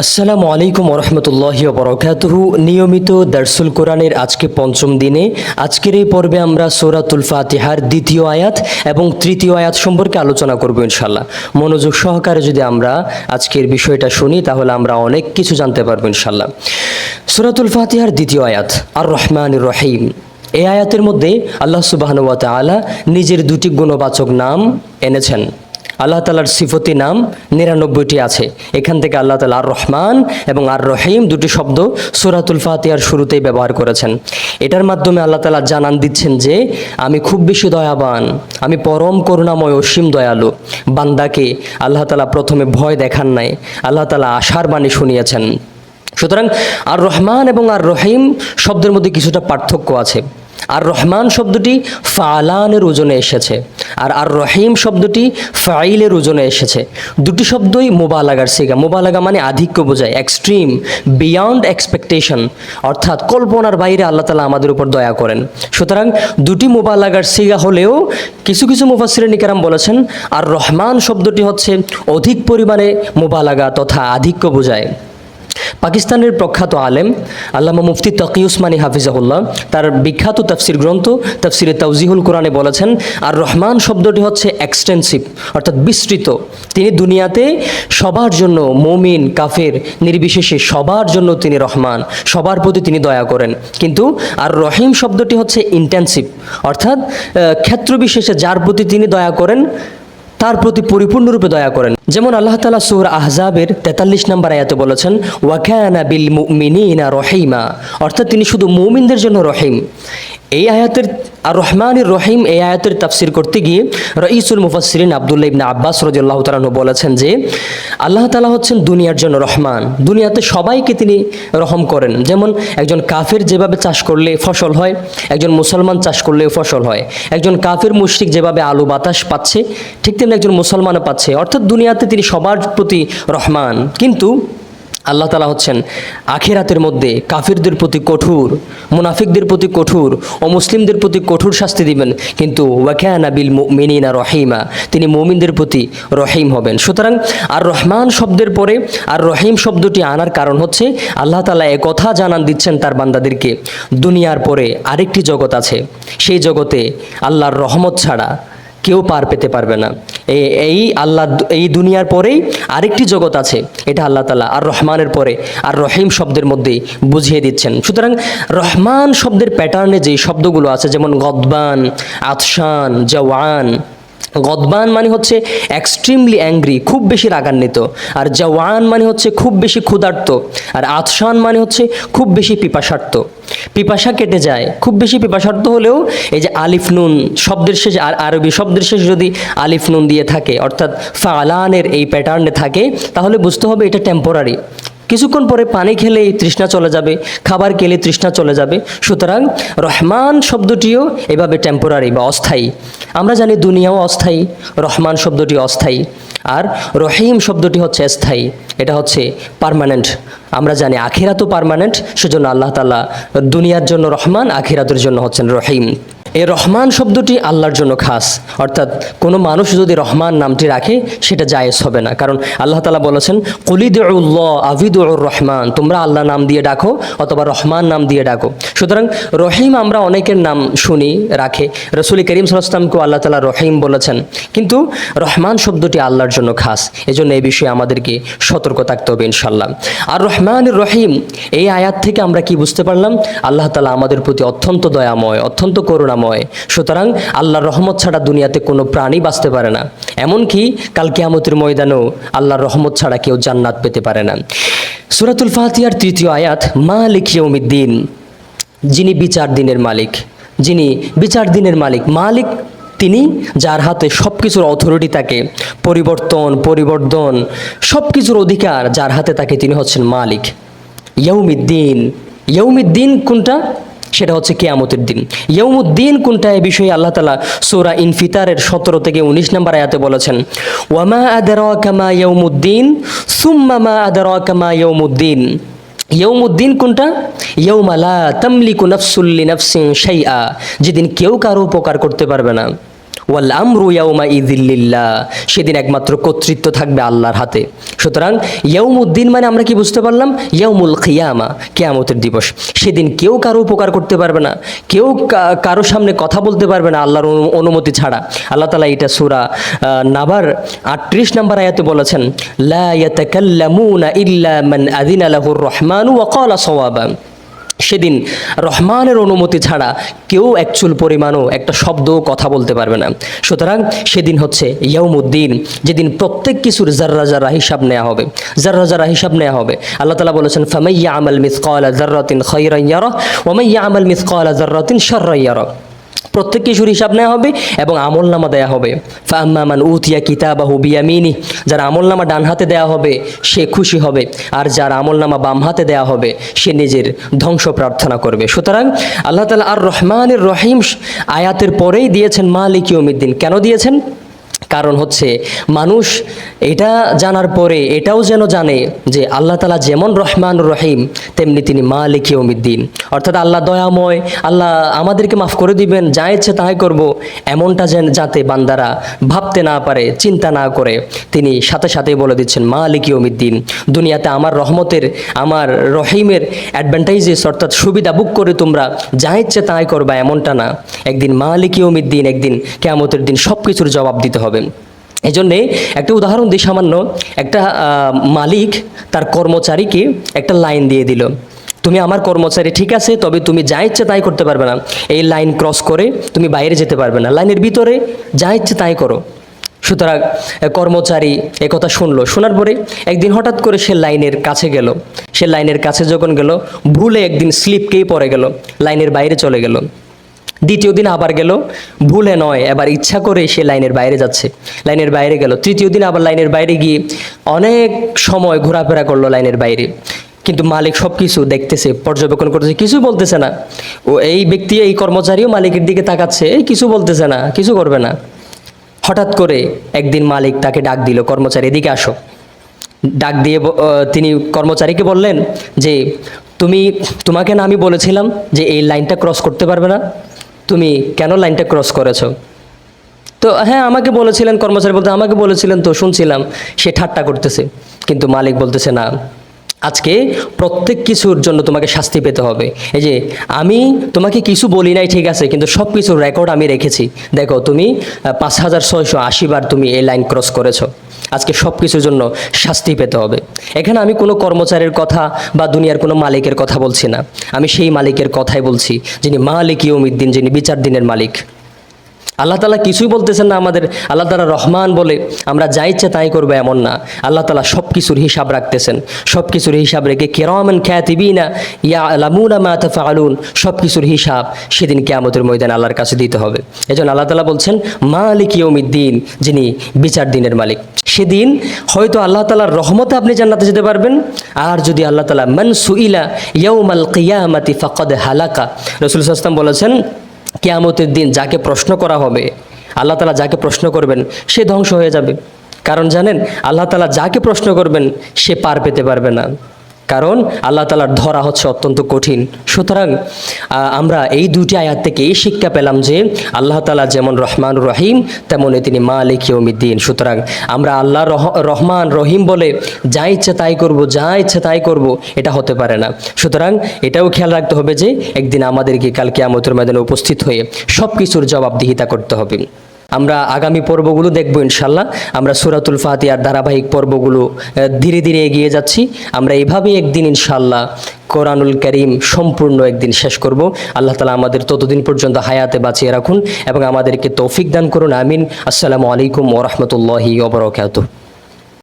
আসসালামু আলাইকুম ওরহমতুল্লাহ বরকাতুহু নিয়মিত দার্সুল কোরআনের আজকে পঞ্চম দিনে। আজকের এই পর্বে আমরা সৌরাতুল ফাতিহার দ্বিতীয় আয়াত এবং তৃতীয় আয়াত সম্পর্কে আলোচনা করব ইনশাল্লাহ মনোযোগ সহকারে যদি আমরা আজকের বিষয়টা শুনি, তাহলে আমরা অনেক কিছু জানতে পারব ইনশাল্লাহ সৌরাতুল ফাতিহার দ্বিতীয় আয়াত আর রহমান রহিম। এই আয়াতের মধ্যে আল্লাহ সুবাহনুয়া তালা নিজের দুটি গুণবাচক নাম এনেছেন। আল্লাহ তালার সিফতি নাম নিরানব্বইটি আছে। এখান থেকে আল্লাহ তালা আর রহমান এবং আর রহিম দুটি শব্দ সুরাতুল ফাতিহার শুরুতেই ব্যবহার করেছেন। এটার মাধ্যমে আল্লাহ তালা জানান দিচ্ছেন যে, আমি খুব বেশি দয়াবান, আমি পরম করুণাময় অসীম দয়ালু। বান্দাকে আল্লাহ তালা প্রথমে ভয় দেখান নাই, আল্লাহ তালা আশার বাণী শুনিয়েছেন। সুতরাং আর রহমান এবং আর রহিম শব্দের মধ্যে কিছুটা পার্থক্য আছে। আর রহমান শব্দটি ফালানের ওজনে এসেছে, আর আর রহিম শব্দটি ফাইলের ওজনে এসেছে। দুটি শব্দই মোবালাগার সিগা। মোবালাগা মানে আধিক্য বোঝায় এক্সট্রিম বিয়ন্ড এক্সপেকটেশন অর্থাৎ কল্পনার বাইরে আল্লাহ তালা আমাদের উপর দয়া করেন। সুতরাং দুটি মোবালাগার সিগা হলেও কিছু কিছু মুফাসির নিকারাম বলেছেন, আর রহমান শব্দটি হচ্ছে অধিক পরিমাণে মোবালাগা তথা আধিক্য বোঝায়। পাকিস্তানের প্রখ্যাত আলেম, আল্লামা মুফতি তকি উসমানী হাফিজাহুল্লাহ, তার বিখ্যাত তাফসির গ্রন্থ, তাফসিরে তাউজিহুল কোরআনে বলেছেন, আর রহমান শব্দটি হচ্ছে এক্সটেন্সিভ অর্থাৎ বিস্তৃত। তিনি দুনিয়াতে সবার জন্য মমিন, কাফের, নির্বিশেষে সবার জন্য তিনি রহমান, সবার প্রতি তিনি দয়া করেন। কিন্তু আর রহিম শব্দটি হচ্ছে ইন্টেন্সিভ অর্থাৎ ক্ষেত্রবিশেষে যার প্রতি তিনি দয়া করেন, তার প্রতি পরিপূর্ণরূপে দয়া করেন। যেমন আল্লাহ তালা সুর আহজাবের তেতাল্লিশ নম্বর আয়াতে বলেছেন, ওয়াকানা বিল মুমিনিনা রহিমা অর্থাৎ তিনি শুধু মুমিনদের জন্য রহিম। এই আয়াতের আর রহমানুর রহিম এই আয়াতের তাফসির করতে গিয়ে রঈসুল মুফাসসিরিন আবদুল্লাহ ইবনা আব্বাস রাদিয়াল্লাহু তাআলা বলেছেন যে, আল্লাহ তালা হচ্ছেন দুনিয়ার জন্য রহমান। দুনিয়াতে সবাইকে তিনি রহম করেন। যেমন একজন কাফের যেভাবে চাষ করলে ফসল হয়, একজন মুসলমান চাষ করলে ফসল হয়। একজন কাফের মুশরিক যেভাবে আলু বাতাস পাচ্ছে, ঠিক তেমনি একজন মুসলমানও পাচ্ছে। অর্থাৎ দুনিয়াতে তিনি সবার প্রতি রহমান। কিন্তু আল্লাহ তালা হচ্ছেন আখেরাতের মধ্যে কাফিরদের প্রতি কঠোর, মুনাফিকদের প্রতি কঠোর ও মুসলিমদের প্রতি কঠোর শাস্তি দিবেন। কিন্তু ওয়াকানা বিল মিনিনা রহিমা, তিনি মুমিনদের প্রতি রহিম হবেন। সুতরাং আর রহমান শব্দের পরে আর রহিম শব্দটি আনার কারণ হচ্ছে আল্লাহ তালা কথা জানান দিচ্ছেন তার বান্দাদেরকে, দুনিয়ার পরে আরেকটি জগৎ আছে। সেই জগতে আল্লাহর রহমত ছাড়া কেউ পার পেতে পারবে না। এই আল্লাহ এই দুনিয়ার পরেই আরেকটি জগৎ আছে, এটা আল্লাহ তালা আর রহমানের পরে, আর রহিম শব্দের মধ্যেই বুঝিয়ে দিচ্ছেন। সুতরাং রহমান শব্দের প্যাটার্নে যে শব্দগুলো আছে, যেমন গদবান আতসান জওয়ান গদবান মানে হচ্ছে এক্সট্রিমলি অ্যাংরি খুব বেশি রাগান্বিত। আর জওয়ান মানে হচ্ছে খুব বেশি ক্ষুধার্ত। আর আতশান মানে হচ্ছে খুব বেশি পিপাসার্থ। পিপাসা কেটে যায়। খুব বেশি পিপাসার্থ হলেও এই যে আলিফ নুন, শব্দের শেষে আর আরবি শব্দের শেষে যদি আলিফ নুন দিয়ে থাকে, অর্থাৎ ফালানের এই প্যাটার্নে থাকে, তাহলে বুঝতে হবে এটা টেম্পোরারি কিছুক্ষণ পরে পানি খেলেই তৃষ্ণা চলে যাবে, খাবার খেলে তৃষ্ণা চলে যাবে। সুতরাং রহমান শব্দটিও এভাবে টেম্পোরারি বা অস্থায়ী। আমরা জানি দুনিয়াও অস্থায়ী, রহমান শব্দটি অস্থায়ী। আর রহিম শব্দটি হচ্ছে স্থায়ী, এটা হচ্ছে পার্মানেন্ট আমরা জানি আখিরাতও পার্মানেন্ট সেজন্য আল্লাহ তালা দুনিয়ার জন্য রহমান, আখিরাতের জন্য হচ্ছেন রহিম। এই রহমান শব্দটি আল্লাহর জন্য খাস। অর্থাৎ কোনো মানুষ যদি রহমান নামটি রাখে, সেটা জায়েজ হবে না। কারণ আল্লাহ তালা বলেছেন কলিদুল্লাহ আবিদুর রহমান। তোমরা আল্লাহ নাম দিয়ে ডাকো অথবা রহমান নাম দিয়ে ডাকো। সুতরাং রহিম আমরা অনেকের নাম শুনি, রাখে। রসুল করিম সাল্লামকেও আল্লাহ তালা রহিম বলেছেন। কিন্তু রহমান শব্দটি আল্লাহর জন্য খাস। এজন্য এই বিষয়ে আমাদেরকে সতর্ক থাকতে হবে ইনশাল্লাহ আর রহমান রহিম, এই আয়াত থেকে আমরা কি বুঝতে পারলাম? আল্লাহ তালা আমাদের প্রতি অত্যন্ত দয়াময়, অত্যন্ত করুণাময়। সুতরাং আল্লাহর রহমত ছাড়া দুনিয়াতে কোনো প্রাণী বাঁচতে পারে না। এমনকি কাল কিয়ামতের ময়দানেও আল্লাহর রহমত ছাড়া কেউ জান্নাত পেতে পারে না। সুরাতুল ফাতিহার তৃতীয় আয়াত, মালিক ইয়ৌমিদ্দিন যিনি বিচার দিনের মালিক, যিনি বিচার দিনের মালিক মালিক তিনি যার হাতে সব কিছুর অথরিটি থাকে পরিবর্তন পরিবর্তন সব কিছুর অধিকার, যার হাতে থাকে তিনি হচ্ছেন মালিক। ইয়ৌমিদ্দিন ইয়ৌমিদ্দিন কোনটা? সেটা হচ্ছে কেয়ামতের দিন। ইয়ৌমুদ্দিন কোনটা? এ বিষয়ে আল্লাহ তালা সৌরা ইনফিতারের সতেরো থেকে উনিশ নম্বর আয়াতে বলেছেন, ওয়ামা আদার কামা ইয়ৌমুদ্দিন সুম্মা মা আদার কামা ইয়ৌমুদ্দিন ইয়ৌমুদ্দিন কোনটা? ইয়ৌমালা তামলিকু নফসুল্লি নফসিং শাইআ, যেদিন কেউ কারও উপকার করতে পারবে না। ওয়াল আমরু ইয়াউমা ইদিল্লিল্লাহ সেদিন একমাত্র কর্তৃত্ব থাকবে আল্লাহর হাতে। সুতরাং ইয়াউমুদ্দিন মানে আমরা কি বুঝতে পারলাম? ইয়াউমুল খিয়ামা, কেয়ামতের দিবস। সেদিন কেউ কারও উপকার করতে পারবে না। কেউ কারও সামনে কথা বলতে পারবে না আল্লাহর অনুমতি ছাড়া। আল্লাহ তালা এটা সুরা নাবার আটত্রিশ নম্বর আয়াতে বলেছেন, লা ইয়াতাকাল্লামুনা ইল্লা মান আযিনা লাহুর রহমানু ওয়া ক্বালা সাওয়াবা। সেদিন রহমানের অনুমতি ছাড়া কেউ একচুল পরিমাণও একটা শব্দ কথা বলতে পারবে না। সুতরাং সেদিন হচ্ছে ইয়াউমুদ্দিন, যেদিন প্রত্যেক কিছুর জাররা জাররা হিসাব নেওয়া হবে। জাররা জাররা হিসাব নেওয়া হবে। আল্লাহ তালা বলেছেন ফামাইয়া আমল মিসকালা জাররাতিন খৈরাইয়ার ওমাইয়া আমাল মিস জাররাতিন শাররান ইয়ারা। প্রত্যেক কিছুর হিসাব নেওয়া হবে এবং আমল নামা দেওয়া হবে ফাম্মামান উতিয়া কিতাবাহু হুবিয়ামিনি যার আমল নামা ডান হাতে দেওয়া হবে, সে খুশি হবে। আর যার আমল নামা বাম হাতে দেওয়া হবে, সে নিজের ধ্বংস প্রার্থনা করবে। সুতরাং আল্লাহ তালা আর রহমানের রহিম আয়াতের পরেই দিয়েছেন মালিক ইয়মিদ্দিন কেন দিয়েছেন? কারণ হচ্ছে মানুষ এটা জানার পরে এটাও যেন জানে যে আল্লাহ তালা যেমন রহমান রহিম, তেমনি তিনি মা মালিক ইয়মিদ্দিন অর্থাৎ আল্লাহ দয়াময়, আল্লাহ আমাদেরকে মাফ করে দিবেন, যা ইচ্ছে তাই করব, এমনটা যেন যাতে বান্দারা ভাবতে না পারে, চিন্তা না করে। তিনি সাথে সাথেই বলে দিচ্ছেন মা মালিক ইয়মিদ্দিন দুনিয়াতে আমার রহমতের, আমার রহিমের অ্যাডভান্টেজেস অর্থাৎ সুবিধা বুক করে তোমরা যা ইচ্ছে তাই করবা, এমনটা না। একদিন মা মালিক ইয়মিদ্দিন একদিন কেয়ামতের দিন সব কিছুর জবাব দিতে হবে। এই জন্যে একটা উদাহরণ দিই সামান্য। একটা মালিক তার কর্মচারীকে একটা লাইন দিয়ে দিল। তুমি আমার কর্মচারী ঠিক আছে, তবে তুমি যা ইচ্ছে তাই করতে পারবে না। এই লাইন ক্রস করে তুমি বাইরে যেতে পারবে না। লাইনের ভিতরে যা ইচ্ছে তাই করো। সুতরাং কর্মচারী একথা শুনলো। শোনার পরে একদিন হঠাৎ করে সে লাইনের কাছে গেল। সে লাইনের কাছে যখন গেল, ভুলে একদিন স্লিপকেই পড়ে গেল। লাইনের বাইরে চলে গেল। দ্বিতীয় দিন আবার গেল, ভুলে নয়, এবার ইচ্ছা করে সে লাইনের বাইরে যাচ্ছে। লাইনের বাইরে গেল। তৃতীয় দিন আবার লাইনের বাইরে গিয়ে অনেক সময় ঘোরাফেরা করল লাইনের বাইরে। কিন্তু মালিক সব কিছু দেখতেছে, পর্যবেক্ষণ করতেছে, কিছু বলতেছে না। ও এই ব্যক্তি, এই কর্মচারীও মালিকের দিকে তাকাচ্ছে, এই কিছু বলতেছে না, কিছু করবে না। হঠাৎ করে একদিন মালিক তাকে ডাক দিল, কর্মচারী, এদিকে আসো। ডাক দিয়ে তিনি কর্মচারীকে বললেন যে, তুমি, তোমাকে না আমি বলেছিলাম যে এই লাইনটা ক্রস করতে পারবে না? তুমি কেন লাইনটা ক্রস করেছ? তো হ্যাঁ আমাকে বলেছিলেন কর্মচারী বলতে, আমাকে বলেছিলেন তো, শুনছিলাম, সে ঠাট্টা করতেছে। কিন্তু মালিক বলতেছে না। আজকে প্রত্যেক কিছুর জন্য তোমাকে শাস্তি পেতে হবে। এই যে, আমি তোমাকে কিছু বলি নাই, ঠিক আছে, কিন্তু সব কিছুর রেকর্ড আমি রেখেছি। দেখো, তুমি পাঁচ হাজার ছয়শো আশি বার তুমি এই লাইন ক্রস করেছ। আজকে সব কিছুর জন্য শাস্তি পেতে হবে। এখানে আমি কোনো কর্মচারীর কথা বা দুনিয়ার কোনো মালিকের কথা বলছি না। আমি সেই মালিকের কথাই বলছি, যিনি মালিক ইয়মিদ্দিন যিনি বিচার দিনের মালিক। আল্লাহ তালা কিছুই বলতেছেন না আমাদের, আল্লাহ তালা রহমান বলে, আমরা যা ইচ্ছে তাই করব এমন না। আল্লাহ তালা সব কিছুর হিসাব রাখতেছেন। সব কিছুর হিসাব রেখে কেরমান খ্যাতিবিনা ইয়া আলামুনা মা তাফআলুন সব কিছুর হিসাব সেদিন কেয়ামতের ময়দান আল্লাহর কাছে দিতে হবে। এজন্য আল্লাহ তালা বলছেন, মালিক ইয়মিদ্দিন যিনি বিচার দিনের মালিক, সেদিন হয়তো আল্লাহ তালার রহমতে আপনি জান্নাতে যেতে পারবেন। আর যদি আল্লাহ তালা মান সুইলা ইয়াউমাল কিয়ামাতি ফাকাদ হালাকা, রসুল সাস্তাম বলেছেন কেয়ামতের দিন যাকে প্রশ্ন করা হবে, আল্লাহ তালা যাকে প্রশ্ন করবেন সে ধ্বংস হয়ে যাবে। কারণ জানেন, আল্লাহ তালা যাকে প্রশ্ন করবেন, সে পার পেতে পারবে না। কারণ আল্লাহ তালার ধরা হচ্ছে অত্যন্ত কঠিন। সুতরাং আমরা এই দুটি আয়াত থেকে এই শিক্ষা পেলাম যে আল্লাহ তালা যেমন রহমান রহিম, তেমনই তিনি মা মালিক ইয়মিদ্দিন সুতরাং, আমরা আল্লাহ রহমান রহিম বলে যা ইচ্ছে তাই করব, যা ইচ্ছে তাই করব, এটা হতে পারে না। সুতরাং, এটাও খেয়াল রাখতে হবে যে একদিন আমাদেরকে কালকে আমতের ময়দানে উপস্থিত হয়ে সব কিছুর জবাবদিহিতা করতে হবে। আমরা আগামী পর্বগুলো দেখব ইনশাল্লাহ। আমরা সুরাতুল আর ধারাবাহিক পর্বগুলো ধীরে ধীরে এগিয়ে যাচ্ছি। আমরা এভাবে একদিন ইনশাল্লাহ কোরআনুল করিম সম্পূর্ণ একদিন শেষ করব। আল্লাহ তালা আমাদের ততদিন পর্যন্ত হায়াতে বাঁচিয়ে রাখুন এবং আমাদেরকে তৌফিক দান করুন। আমিন। আসসালামু আলাইকুম ওরহমতুল্লাহি ওবরাকাতুহ